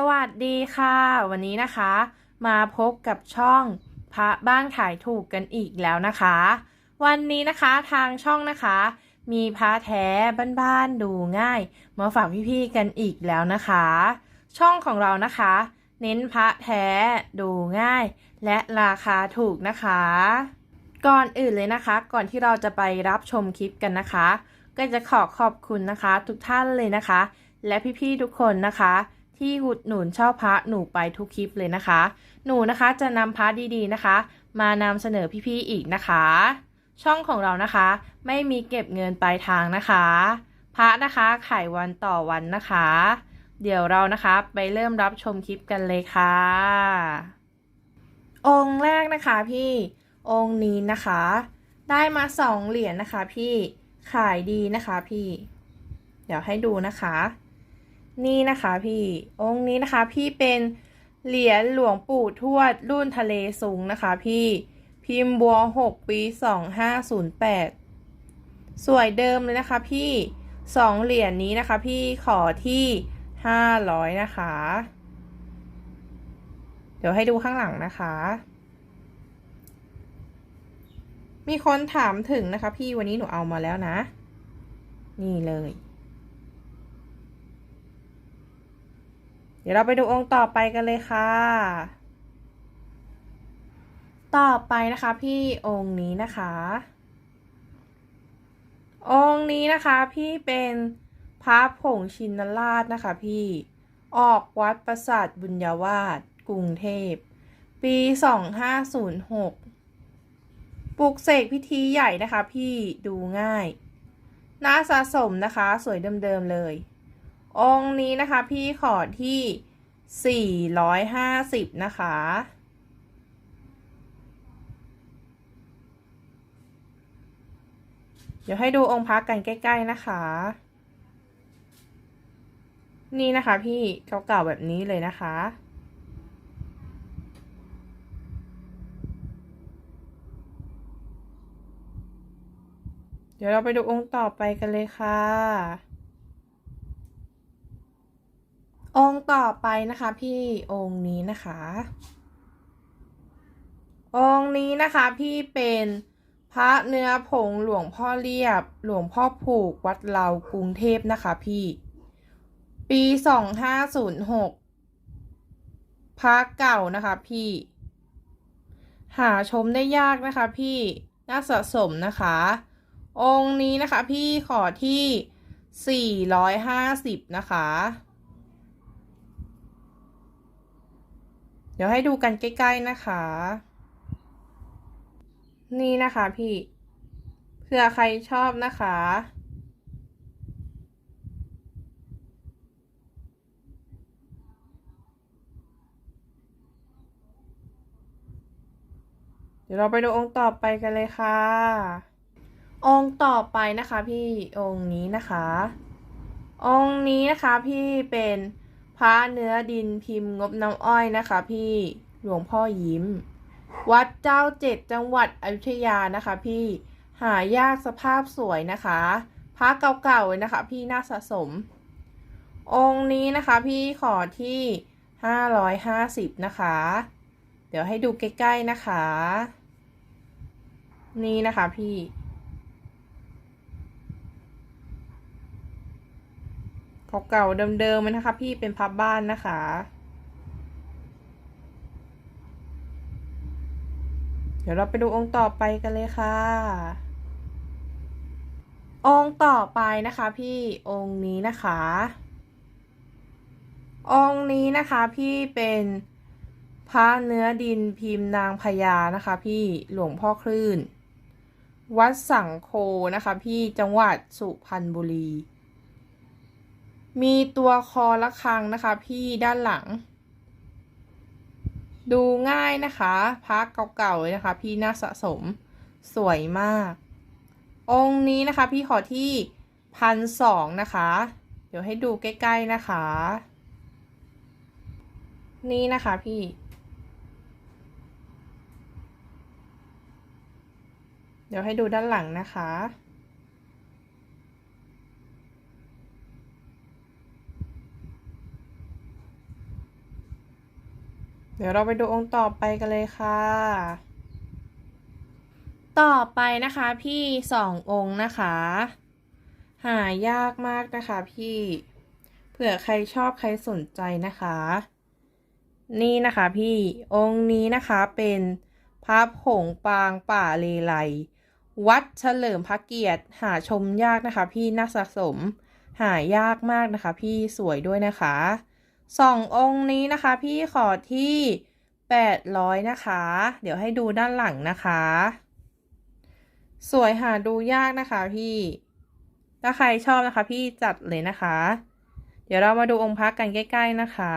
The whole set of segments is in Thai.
สวัสดีค่ะ วันนี้นะคะ มาพบกับช่องพระบ้านขายถูกกันอีกแล้วนะคะ วันนี้นะคะทางช่องนะคะ มีพระแท้บ้านๆดูง่าย มาฝากพี่ๆกันอีกแล้วนะคะ ช่องของเรานะคะ เน้นพระแท้ดูง่าย และราคาถูกนะคะ ก่อนอื่นเลยนะคะ ก่อนที่เราจะไปรับชมคลิปกันนะคะ ก็จะขอขอบคุณนะคะ ทุกท่านเลยนะคะ และพี่ๆทุกคนนะคะ ที่อุดหนุนชอบพระหนูไปทุกคลิปเลยนะคะ หนูนะคะจะนำพระดีๆนะคะ มานำเสนอพี่ๆอีกนะคะ ช่องของเรานะคะ ไม่มีเก็บเงินปลายทางนะคะ พระนะคะขายวันต่อวันนะคะ เดี๋ยวเรานะคะไปเริ่มรับชมคลิปกันเลยค่ะ องค์แรกนะคะพี่องค์นี้นะคะ ได้มาสองเหรียญนะคะ พี่ขายดีนะคะ พี่ เดี๋ยวให้ดูนะคะ นี่นะคะพี่องค์นี้นะคะพี่เป็นเหรียญหลวงปู่ทวดรุ่นทะเลสูงนะคะพี่พิมพ์บัวหกปีสองห้าศูนย์แปดสวยเดิมเลยนะคะพี่สองเหรียญนี้นะคะพี่ขอที่ห้าร้อยนะคะ เดี๋ยวให้ดูข้างหลังนะคะ มีคนถามถึงนะคะพี่วันนี้หนูเอามาแล้วนะ นี่เลย ดี๋ยวเราไปดูองค์ต่อไปกันเลยค่ะ ต่อไปนะคะพี่องค์นี้นะคะ องค์นี้นะคะพี่เป็นพระผงชินราชนะคะพี่ ออกวัดประสาทบุญญาวาสกรุงเทพ ปี2506ปลุกเสกพิธีใหญ่นะคะพี่ดูง่าย น่าสะสมนะคะ สวยเดิมๆเลย องค์นี้นะคะ พี่ขอที่ 450 นะคะ เดี๋ยวให้ดูองค์พระกันใกล้ ๆ นะคะ นี่นะคะพี่เก่าๆแบบนี้เลยนะคะเดี๋ยวเราไปดูองค์ต่อไปกันเลยค่ะ องค์ต่อไปนะคะพี่องค์นี้นะคะ องค์นี้นะคะพี่เป็นพระเนื้อผงหลวงพ่อเรียบ หลวงพ่อผูกวัดเรากรุงเทพนะคะพี่ ปีสองห้าศูนย์หกพระเก่านะคะพี่ หาชมได้ยากนะคะพี่น่าสะสมนะคะ องค์นี้นะคะพี่ขอที่ 450 นะคะ เดี๋ยวให้ดูกันใกล้ ๆนะคะ นี่นะคะพี่เผื่อใครชอบนะคะ เดี๋ยวเราไปดูองค์ต่อไปกันเลยค่ะ องค์ต่อไปนะคะพี่องค์นี้นะคะ องค์นี้นะคะพี่เป็น พระเนื้อดินพิมพ์งบน้ำอ้อยนะคะ พี่หลวงพ่อยิ้ม วัดเจ้าเจ็ดจังหวัดอยุธยานะคะ พี่หายากสภาพสวยนะคะพระเก่าๆนะคะ พี่น่าสะสม องค์นี้นะคะ พี่ขอที่ห้าร้อยห้าสิบนะคะ เดี๋ยวให้ดูใกล้ๆนะคะ นี่นะคะพี่ เก่าๆเดิมๆนะคะ พี่เป็นพับบ้านนะคะ เดี๋ยวเราไปดูองค์ต่อไปกันเลยค่ะ องค์ต่อไปนะคะพี่องค์นี้นะคะ องค์นี้นะคะพี่เป็นพระเนื้อดินพิมพ์นางพญานะคะ พี่หลวงพ่อคลื่น วัดสังโคนะคะ พี่จังหวัดสุพรรณบุรี มีตัวคอระฆังนะคะ พี่ด้านหลัง ดูง่ายนะคะพระเก่าๆนะคะ พี่น่าสะสมสวยมาก องค์นี้นะคะ พี่ขอที่พันสองนะคะ เดี๋ยวให้ดูใกล้ ๆนะคะ นี่นะคะพี่ เดี๋ยวให้ดูด้านหลังนะคะ เดี๋ยวเราไปดูองค์ต่อไปกันเลยค่ะ ต่อไปนะคะพี่สององค์นะคะ หายากมากนะคะพี่เผื่อใครชอบใครสนใจนะคะ นี่นะคะพี่องค์นี้นะคะเป็นพระผงปางป่าเลไลวัดเฉลิมพระเกียรติหาชมยากนะคะ พี่น่าสะสม หายากมากนะคะ พี่สวยด้วยนะคะ สององค์นี้นะคะ พี่ขอที่แปดร้อยนะคะ เดี๋ยวให้ดูด้านหลังนะคะ สวยหาดูยากนะคะพี่ ถ้าใครชอบนะคะ พี่จัดเลยนะคะ เดี๋ยวเรามาดูองค์พระกันใกล้ ๆนะคะ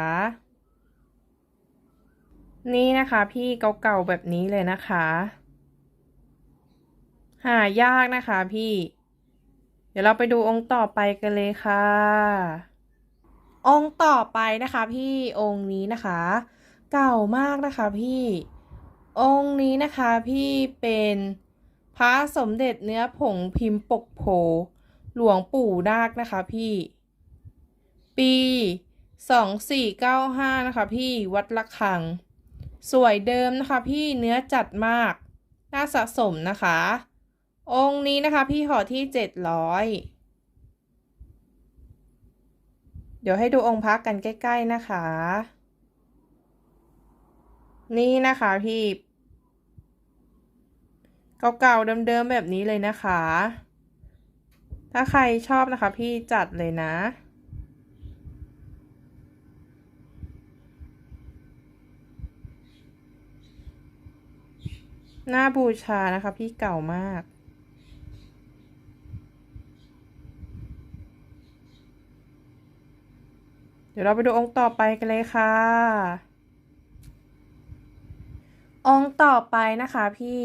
นี่นะคะพี่เก่าๆแบบนี้เลยนะคะ หายากนะคะพี่ เดี๋ยวเราไปดูองค์ต่อไปกันเลยค่ะ องค์ต่อไปนะคะพี่องค์นี้นะคะ เก่ามากนะคะพี่ องค์นี้นะคะพี่เป็นพระสมเด็จเนื้อผงพิมพ์ปกโพหลวงปู่นาคนะคะพี่ ปีสองสี่เก้าห้านะคะพี่วัดละคัง สวยเดิมนะคะพี่เนื้อจัดมาก น่าสะสมนะคะ องค์นี้นะคะพี่ขอที่เจ็ดร้อย เดี๋ยวให้ดูองค์พระกันใกล้ ๆนะคะ นี่นะคะพี่เก่าๆเดิมๆแบบนี้เลยนะคะ ถ้าใครชอบนะคะ พี่จัดเลยนะ หน้าบูชานะคะ พี่เก่ามาก ดี๋ยวเราไปดูองค์ต่อไปกันเลยค่ะ องค์ต่อไปนะคะพี่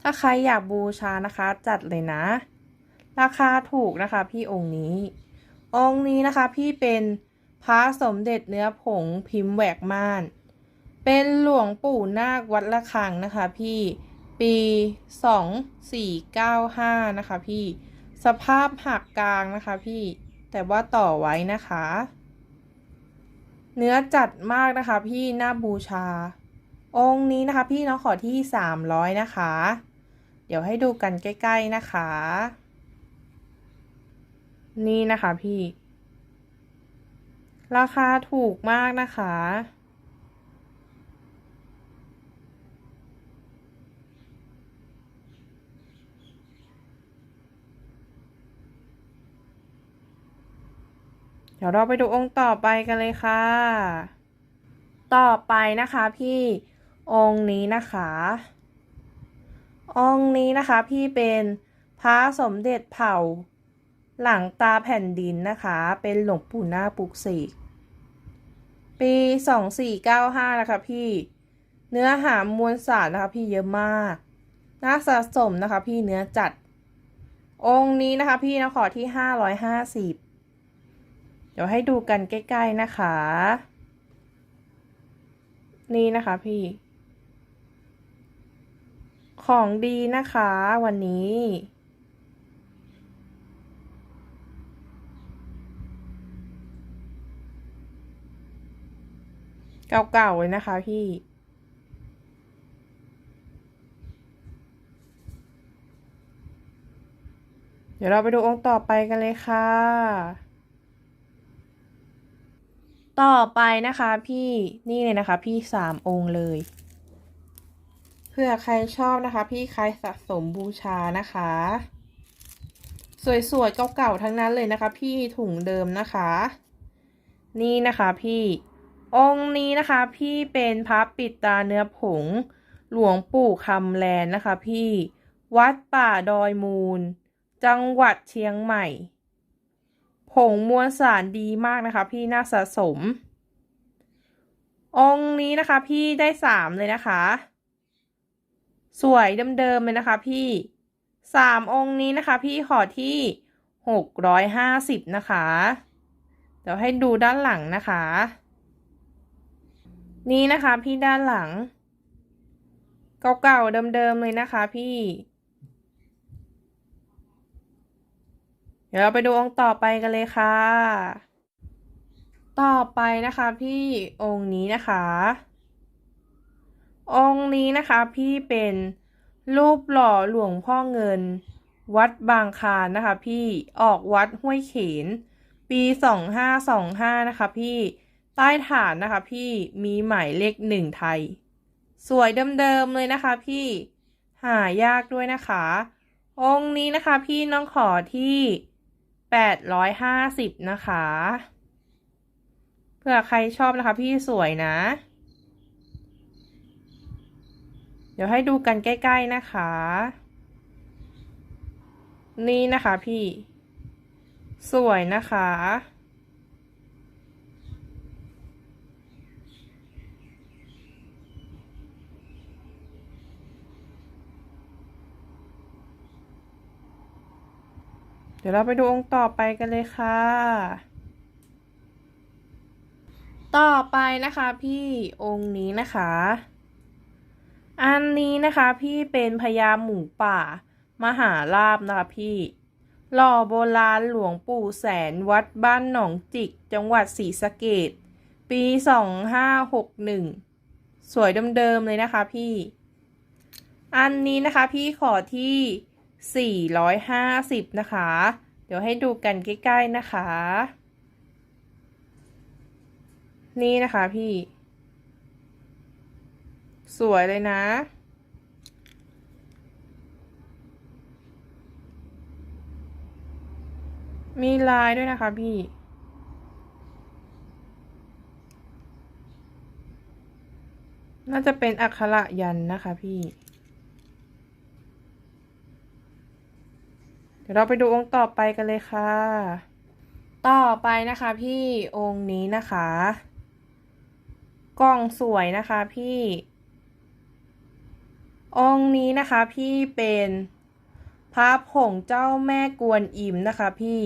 ถ้าใครอยากบูชานะคะ จัดเลยนะ ราคาถูกนะคะ พี่องค์นี้ องค์นี้นะคะ พี่เป็นพระสมเด็จเนื้อผงพิมพ์แหวกม่าน เป็นหลวงปู่นาควัดละคังนะคะพี่ปีสองสี่เก้าห้านะคะพี่ สภาพหักกลางนะคะพี่แต่ว่าต่อไว้นะคะ เนื้อจัดมากนะคะพี่หน้าบูชา องค์นี้นะคะพี่น้องขอที่สามร้อยนะคะ เดี๋ยวให้ดูกันใกล้ ๆนะคะ นี่นะคะพี่ ราคาถูกมากนะคะ เดี๋ยวเราไปดูองค์ต่อไปกันเลยค่ะ ต่อไปนะคะพี่องค์นี้นะคะ องค์นี้นะคะพี่เป็นพระสมเด็จเผ่า หลังตาแผ่นดินนะคะ เป็นหลวงปู่นาปุกเสกปีสองสี่เก้าห้านะคะพี่ เนื้อหามวลสารนะคะพี่เยอะมาก น่าสะสมนะคะพี่เนื้อจัด องค์นี้นะคะพี่นะขอที่ห้าร้อยห้าสิบ ดี๋ยวให้ดูกันใกล้ ๆนะคะ นี่นะคะพี่ ของดีนะคะวันนี้ เก่าๆเลยนะคะพี่เดี๋ยวเราไปดูองค์ต่อไปกันเลยค่ะ ต่อไปนะคะพี่นี่เลยนะคะ พี่สามองค์เลยเผื่อใครชอบนะคะ พี่ใครสะสมบูชานะคะ สวยๆเก่าๆทั้งนั้นเลยนะคะ พี่ถุงเดิมนะคะ นี่นะคะพี่องค์นี้นะคะ พี่เป็นพระปิดตาเนื้อผง หลวงปู่คำแลนนะคะ พี่วัดป่าดอยมูล จังหวัดเชียงใหม่ ผงมวลสารดีมากนะคะ พี่น่าสะสม องค์นี้นะคะ พี่ได้สามเลยนะคะ สวยเดิมๆเลยนะคะ พี่สามองค์นี้นะคะ พี่ขอที่หกร้อยห้าสิบนะคะ เดี๋ยวให้ดูด้านหลังนะคะ นี่นะคะ พี่ด้านหลัง เก่าๆเดิมๆเลยนะคะ พี่ เดี๋ยวเราไปดูองค์ต่อไปกันเลยค่ะ ต่อไปนะคะ พี่องค์นี้นะคะ องค์นี้นะคะพี่เป็นรูปหล่อหลวงพ่อเงิน วัดบางคานนะคะ พี่ออกวัดห้วยเขน ปีสองห้าสองห้านะคะ พี่ใต้ฐานนะคะ พี่มีหมายเลขหนึ่งไทย สวยเดิมๆเลยนะคะ พี่หายากด้วยนะคะ องค์นี้นะคะ พี่น้องขอที่ แปดร้อยห้าสิบนะคะ เผื่อใครชอบนะคะ พี่สวยนะ เดี๋ยวให้ดูกันใกล้ ๆ นะคะ นี่นะคะพี่ สวยนะคะ ดี๋ยวเราไปดูองค์ต่อไปกันเลยค่ะ ต่อไปนะคะพี่องค์นี้นะคะ อันนี้นะคะพี่เป็นพญาหมูป่า มหาลาบนะคะพี่ หล่อโบราณหลวงปู่แสนวัดบ้านหนองจิก จังหวัดศรีสะเกดปีสองห้าหกหนึ่งสวยเดิมๆเลยนะคะพี่ อันนี้นะคะพี่ขอที่ 450 นะคะ เดี๋ยวให้ดูกันใกล้ๆนะคะ นี่นะคะพี่ สวยเลยนะ มีลายด้วยนะคะพี่น่าจะเป็นอักขระยันนะคะพี่ ดี๋ยวเราไปดูองค์ต่อไปกันเลยค่ะ ต่อไปนะคะพี่องค์นี้นะคะ กล่องสวยนะคะพี่ องค์นี้นะคะพี่เป็นพระผงเจ้าแม่กวนอิมนะคะพี่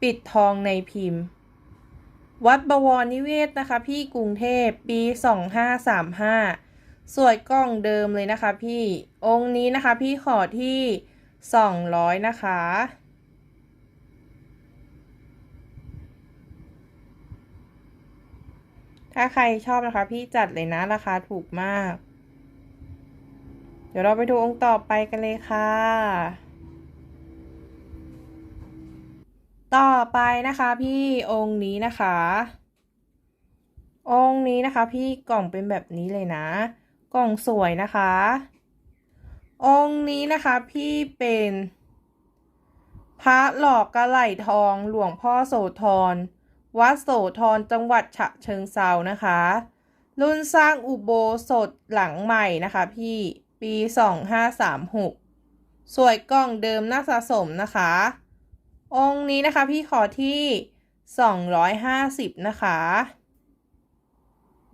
ปิดทองในพิมพ์ วัดบวรนิเวศนะคะ พี่กรุงเทพปีสองห้าสามห้าสวยกล้องเดิมเลยนะคะ พี่องค์นี้นะคะ พี่ขอที่ สองร้อยนะคะ ถ้าใครชอบนะคะ พี่จัดเลยนะ ราคาถูกมาก เดี๋ยวเราไปดูองค์ต่อไปกันเลยค่ะ ต่อไปนะคะพี่องค์นี้นะคะ องค์นี้นะคะ พี่กล่องเป็นแบบนี้เลยนะ กล่องสวยนะคะ องค์นี้นะคะพี่เป็น พระหลอกกระไหลทองหลวงพ่อโสธร วัดโสธรจังหวัดฉะเชิงเซานะคะ รุ่นสร้างอุโบสถหลังใหม่นะคะพี่ปีสองห้าสามหกสวยกล่องเดิมน่าสะสมนะคะ องค์นี้นะคะพี่ขอที่สองร้อยห้าสิบนะคะ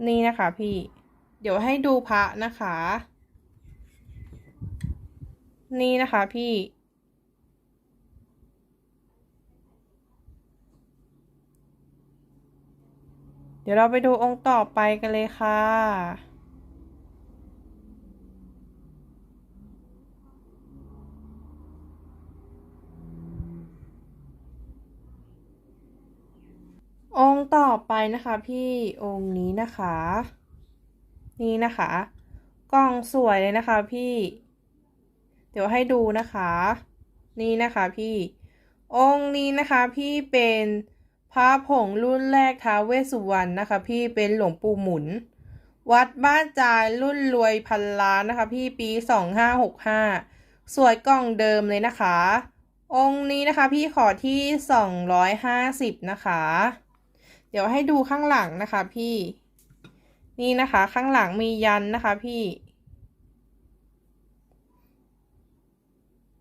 นี่นะคะพี่ เดี๋ยวให้ดูพระนะคะ นี่นะคะพี่ เดี๋ยวเราไปดูองค์ต่อไปกันเลยค่ะ องค์ต่อไปนะคะพี่องค์นี้นะคะ นี่นะคะ กล่องสวยเลยนะคะพี่ ดี๋ยวให้ดูนะคะ นี่นะคะพี่ องค์นี้นะคะพี่เป็นพระผงรุ่นแรกท้าเวสสุวรรณนะคะ พี่เป็นหลวงปู่หมุน วัดบ้านจายรุ่นรวยพันล้านนะคะ พี่ปีสองห้าหกห้าสวยกล่องเดิมเลยนะคะ องค์นี้นะคะพี่ขอที่สองร้อยห้าสิบนะคะ เดี๋ยวให้ดูข้างหลังนะคะพี่ นี่นะคะข้างหลังมียันนะคะพี่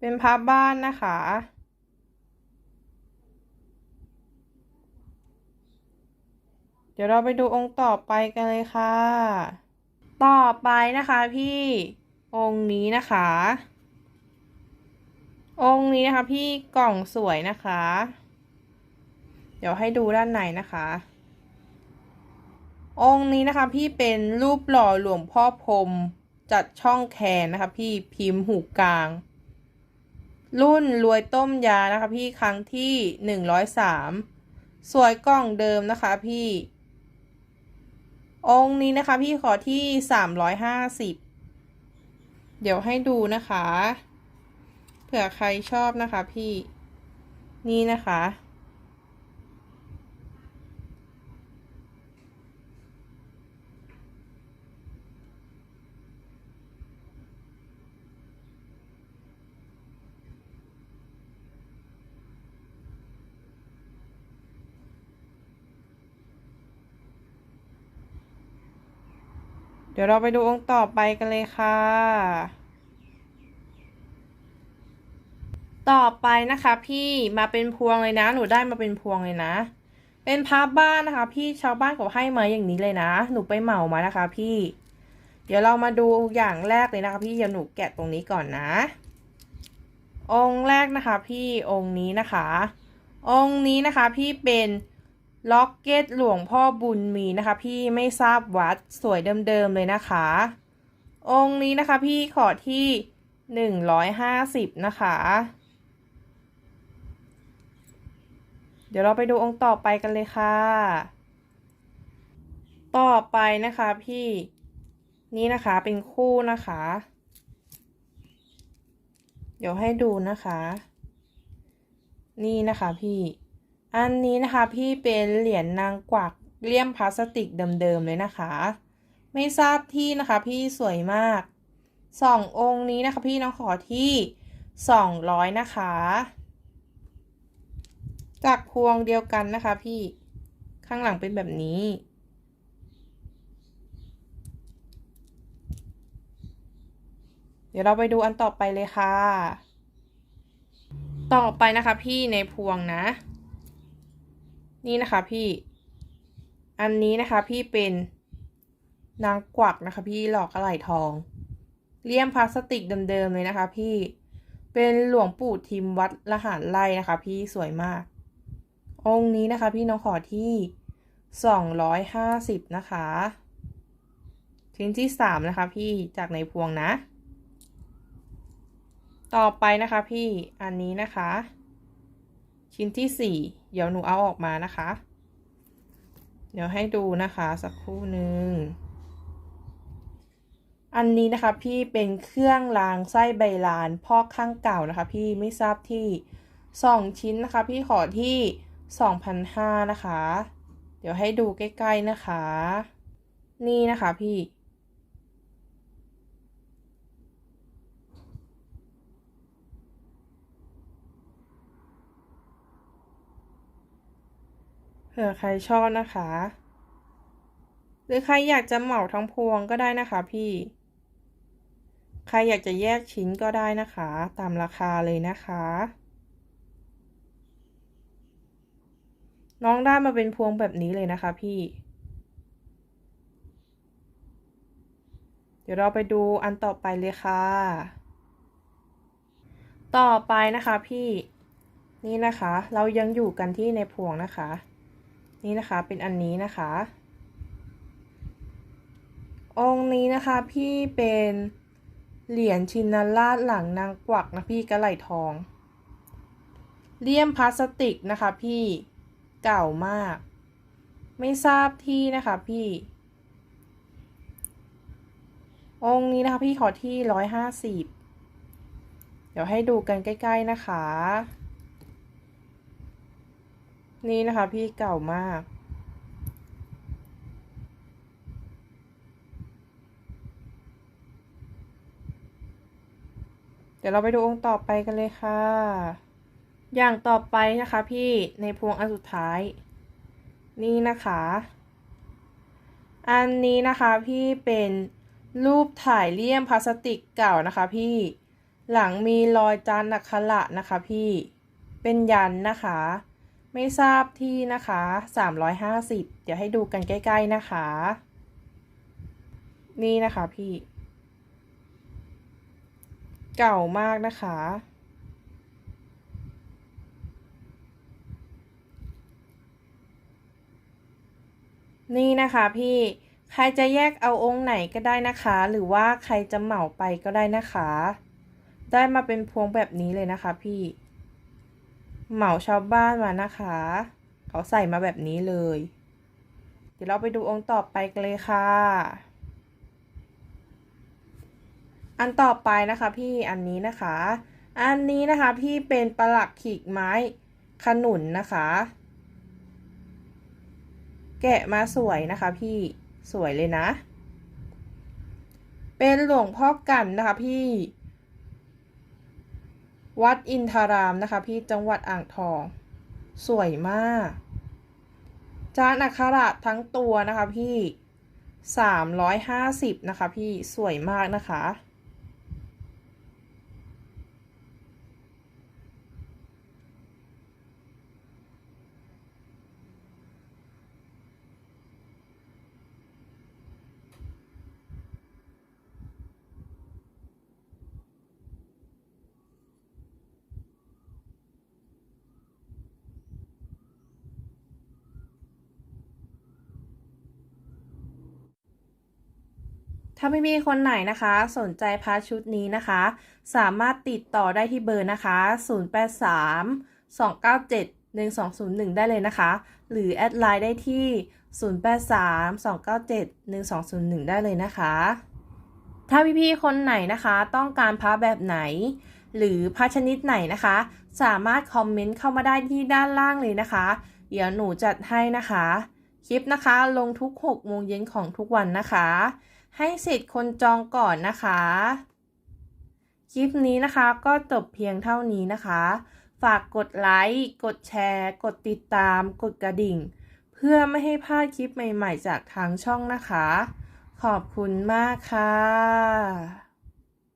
เป็นพับบ้านนะคะ เดี๋ยวเราไปดูองค์ต่อไปกันเลยค่ะ ต่อไปนะคะพี่องค์นี้นะคะ องค์นี้นะคะพี่กล่องสวยนะคะ เดี๋ยวให้ดูด้านในนะคะ องค์นี้นะคะพี่เป็นรูปหล่อหลวงพ่อพรมจัดช่องแคนนะคะพี่พิมพ์หูกลาง รุ่นรวยต้มยานะคะพี่ครั้งที่หนึ่งร้อยสามสวยกล่องเดิมนะคะพี่ องค์นี้นะคะพี่ขอที่สามร้อยห้าสิบเดี๋ยวให้ดูนะคะ เผื่อใครชอบนะคะพี่ นี่นะคะ เดี๋ยวเราไปดูองค์ต่อไปกันเลยค่ะ ต่อไปนะคะ พี่มาเป็นพวงเลยนะ หนูได้มาเป็นพวงเลยนะ เป็นพับบ้านนะคะ พี่ชาวบ้านเขาให้มาอย่างนี้เลยนะ หนูไปเหมามานะคะ พี่ เดี๋ยวเรามาดูอย่างแรกเลยนะคะ พี่เดี๋ยวหนูแกะตรงนี้ก่อนนะ องค์แรกนะคะ พี่องค์นี้นะคะ องค์นี้นะคะ พี่เป็น ล็อกเก็ตหลวงพ่อบุญมีนะคะพี่ไม่ทราบวัดสวยเดิมๆเลยนะคะ องค์นี้นะคะพี่ขอที่หนึ่งร้อยห้าสิบนะคะ เดี๋ยวเราไปดูองค์ต่อไปกันเลยค่ะ ต่อไปนะคะพี่นี่นะคะเป็นคู่นะคะ เดี๋ยวให้ดูนะคะ นี่นะคะพี่ อันนี้นะคะพี่เป็นเหรียญนางกวักเลี่ยมพลาสติกเดิมๆเลยนะคะ ไม่ทราบที่นะคะพี่สวยมากสององค์นี้นะคะพี่น้องขอที่สองร้อยนะคะ จากพวงเดียวกันนะคะพี่ข้างหลังเป็นแบบนี้ เดี๋ยวเราไปดูอันต่อไปเลยค่ะ ต่อไปนะคะพี่ในพวงนะ นี่นะคะพี่ อันนี้นะคะพี่เป็นนางกวักนะคะ พี่หลอกกระไหลทอง เลี่ยมพลาสติกเดิมๆเลยนะคะ พี่ เป็นหลวงปู่ทิมวัดละหารไร่นะคะ พี่สวยมาก องค์นี้นะคะ พี่น้องขอที่สองร้อยห้าสิบนะคะชิ้นที่สามนะคะ พี่จากในพวงนะ ต่อไปนะคะ พี่อันนี้นะคะ ชิ้นที่สี่ เดี๋ยวหนูเอาออกมานะคะ เดี๋ยวให้ดูนะคะสักครู่หนึ่งอันนี้นะคะพี่เป็นเครื่องรางไส้ใบลานพอกข้างเก่านะคะ พี่ไม่ทราบที่สองชิ้นนะคะ พี่ขอที่สองพันห้านะคะ เดี๋ยวให้ดูใกล้ ๆนะคะ นี่นะคะพี่ เผื่อใครชอบนะคะ หรือใครอยากจะเหมาทั้งพวงก็ได้นะคะพี่ ใครอยากจะแยกชิ้นก็ได้นะคะ ตามราคาเลยนะคะ น้องได้มาเป็นพวงแบบนี้เลยนะคะพี่ เดี๋ยวเราไปดูอันต่อไปเลยค่ะ ต่อไปนะคะพี่ นี่นะคะ เรายังอยู่กันที่ในพวงนะคะ นี่นะคะเป็นอันนี้นะคะ องค์นี้นะคะพี่เป็นเหรียญชินราชหลังนางกวักนะพี่กระไหลทองเลี่ยมพลาสติกนะคะพี่เก่ามาก ไม่ทราบที่นะคะพี่ องค์นี้นะคะพี่ขอที่ร้อยห้าสิบเดี๋ยวให้ดูกันใกล้ ๆ นะคะ นี่นะคะ พี่เก่ามาก เดี๋ยวเราไปดูองค์ต่อไปกันเลยค่ะ อย่างต่อไปนะคะพี่ในพวงอันสุดท้าย นี่นะคะ อันนี้นะคะพี่เป็นรูปถ่ายเลี่ยมพลาสติกเก่านะคะพี่หลังมีรอยจานอักขระนะคะพี่เป็นยันนะคะ ไม่ทราบที่นะคะ 350 เดี๋ยวให้ดูกันใกล้ ๆนะคะ นี่นะคะพี่ เก่ามากนะคะ นี่นะคะพี่ใครจะแยกเอาองค์ไหนก็ได้นะคะ หรือว่าใครจะเหมาไปก็ได้นะคะ ได้มาเป็นพวงแบบนี้เลยนะคะพี่ เหมาชาวบ้านมานะคะ เขาใส่มาแบบนี้เลย เดี๋ยวเราไปดูองค์ต่อไปกันเลยค่ะ อันต่อไปนะคะพี่อันนี้นะคะ อันนี้นะคะพี่เป็นประหลักขีกไม้ขนุนนะคะ แกะมาสวยนะคะพี่สวยเลยนะ เป็นหลวงพ่อกันนะคะพี่ วัดอินทารามนะคะพี่จังหวัดอ่างทอง สวยมากจานอักขระทั้งตัวนะคะพี่สามร้อยห้าสิบนะคะพี่สวยมากนะคะ ถ้าไม่มีคนไหนนะคะ สนใจพาชุดนี้นะคะ สามารถติดต่อได้ที่เบอร์นะคะ 083 297 1201 ได้เลยนะคะ หรือแอดไลน์ได้ที่ 083 297 1201 ได้เลยนะคะ ถ้าพี่ๆคนไหนนะคะต้องการพระแบบไหน หรือพระชนิดไหนนะคะ สามารถคอมเมนต์เข้ามาได้ที่ด้านล่างเลยนะคะ เดี๋ยวหนูจัดให้นะคะ คลิปนะคะลงทุก 6 โมงเย็นของทุกวันนะคะ ให้สิทธิ์คนจองก่อนนะคะ คลิปนี้นะคะก็จบเพียงเท่านี้นะคะ ฝากกดไลค์ กดแชร์ กดติดตาม กดกระดิ่ง เพื่อไม่ให้พลาดคลิปใหม่ๆ จากทางช่องนะคะ ขอบคุณมากค่ะ